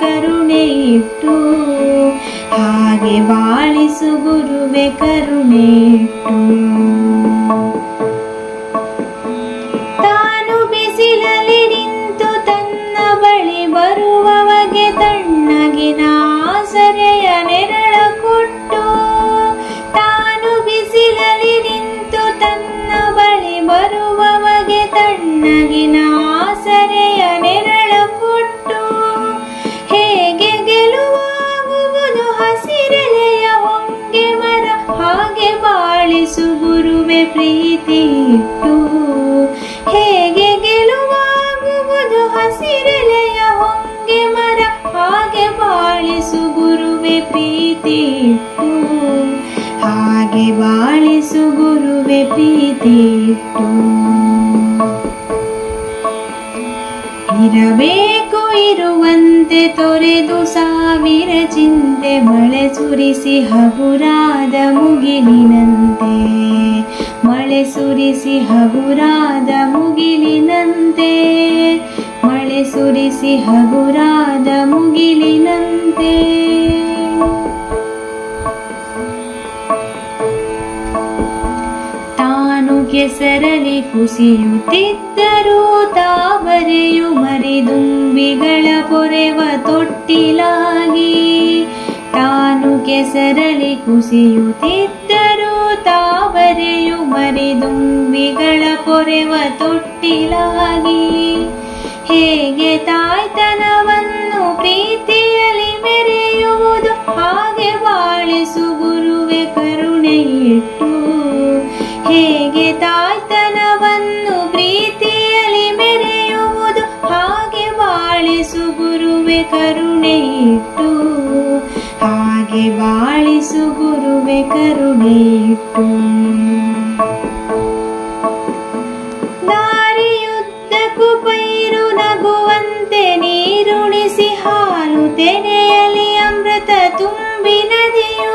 ಕರುಣೆ ಇಟ್ಟು ಹಾಗೆ ಬಾಳಿಸು ಗುರುವೆ ಕರುಣೆ ಇಟ್ಟು. ತಾನು ಬಿಸಿಲಲ್ಲಿ ನಿಂತು ತನ್ನ ಬಳಿ ಬರುವವಗೆ ತಣ್ಣಗಿನ ಆಸರೆಯ ನೆರಳ ಕೊಟ್ಟು ತಾನು ಬಿಸಿಲಲ್ಲಿ ನಿಂತು ತನ್ನ ಬಳಿ ಬರುವವಗೆ ತಣ್ಣಗಿನ ಆಸರೆಯ ನೆರಳ ಪ್ರೀತಿ ಇಟ್ಟು ಹೇಗೆ ಗೆಲುವಾಗುವುದು ಹಸಿರೆಲೆಯ ಹೊಂಗೆ ಮರ, ಹಾಗೆ ಬಾಳಿಸು ಗುರುವೆ ಪ್ರೀತಿ ಇಟ್ಟು ಹಾಗೆ ಬಾಳಿಸು ಗುರುವೆ ಪ್ರೀತಿ ಇಟ್ಟು ಇರಬೇಕು ಇರುವಂತೆ ತೊರೆದು ಸಾವಿರ ಚಿಂತೆ, ಮಳೆ ಸುರಿಸಿ ಹಗುರಾದ ಮುಗಿಲಿನಂತೆ. ಮಳೆ ಸುರಿಸಿ ಹಗುರಾದ ಮುಗಿಲಿನಂತೆ, ಮಳೆ ಸುರಿಸಿ ಹಗುರಾದ ಮುಗಿಲಿನಂತೆ. ತಾನು ಕೆಸರಲಿ ಕುಸಿಯುತ್ತಿದ್ದರೂ ತಾವರೆಯು ಮರಿದುಂಬಿಗಳ ಪೊರೆವ ತೊಟ್ಟಿಲಾಗಿ, ತಾನು ಕೆಸರಲಿ ಕುಸಿಯುತ್ತಿದ್ದರೂ ತಾವರೆಯು ಮರಿದುಂಬಿಗಳ ಪೊರೆವ ತೊಟ್ಟಿಲಾಗಿ. ಹೇಗೆ ತಾಯ್ತನವನ್ನು ಪ್ರೀತಿಯಲ್ಲಿ ಮೆರೆಯುವುದು, ಹಾಗೆ ಬಾಳಿಸು ಗುರುವೆ ಕರುಣೆ ಇಟ್ಟು ಹೇಗೆ ತಾಯ್ತನವನ್ನು ಪ್ರೀತಿಯಲ್ಲಿ ಮೆರೆಯುವುದು, ಹಾಗೆ ಬಾಳಿಸು ಗುರುವೆ ಕರುಣೆ ಇಟ್ಟು ಹಾಗೆ ಬಾಳಿಸು ಗುರುವೆ ಕರುಣೆಯಿಟ್ಟು ದಾರಿಯುದ್ದಕ್ಕೂ ಪೈರು ನಗುವಂತೆ ನೀರುಣಿಸಿ ಹಾಲು ತೆನೆಯಲಿ ಅಮೃತ ತುಂಬಿ ನದಿಯು